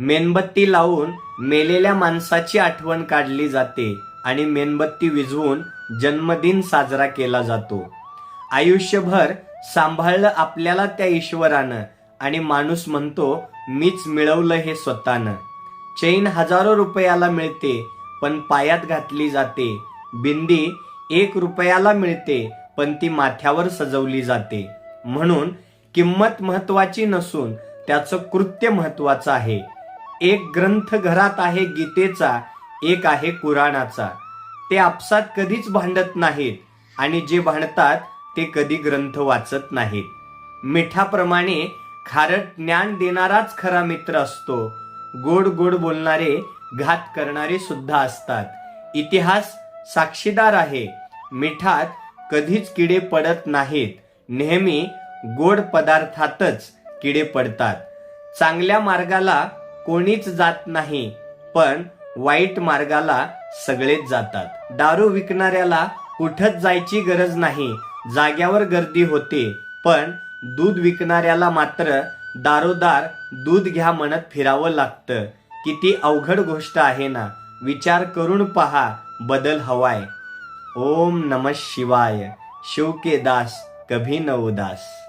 मेणबत्ती लावून मेलेल्या माणसाची आठवण काढली जाते आणि मेणबत्ती विझवून जन्मदिन साजरा केला जातो. आयुष्यभर सांभाळलं आपल्याला त्या ईश्वरानं आणि माणूस म्हणतो मीच मिळवलं हे स्वतःनं. चैन हजारो रुपयाला मिळते पण पायात घातली जाते. बिंदी एक रुपयाला मिळते पण ती माथ्यावर सजवली जाते. म्हणून किंमत महत्वाची नसून त्याचं कृत्य महत्वाचं आहे. एक ग्रंथ घरात आहे गीतेचा एक आहे कुराणाचा. ते आपसात कधीच भांडत नाहीत आणि जे भांडतात ते कधी ग्रंथ वाचत नाहीत. मिठाप्रमाणे खारट ज्ञान देणाराच खरा मित्र असतो. गोड गोड बोलणारे घात करणारे सुद्धा असतात. इतिहास साक्षीदार आहे. मिठात कधीच किडे पडत नाहीत. नेहमी गोड पदार्थातच किडे पडतात. चांगल्या मार्गाला कोणीच जात नाही पण वाईट मार्गाला सगळेच जातात. दारू विकणाऱ्याला कुठंच जायची गरज नाही जाग्यावर गर्दी होते पण दूध विकणाऱ्याला मात्र दारोदार दूध घ्या म्हणत फिरावं लागतं. किती अवघड गोष्ट आहे ना विचार करून पहा बदल हवाय. ओम नम शिवाय. शिव के दास कभी न उदास.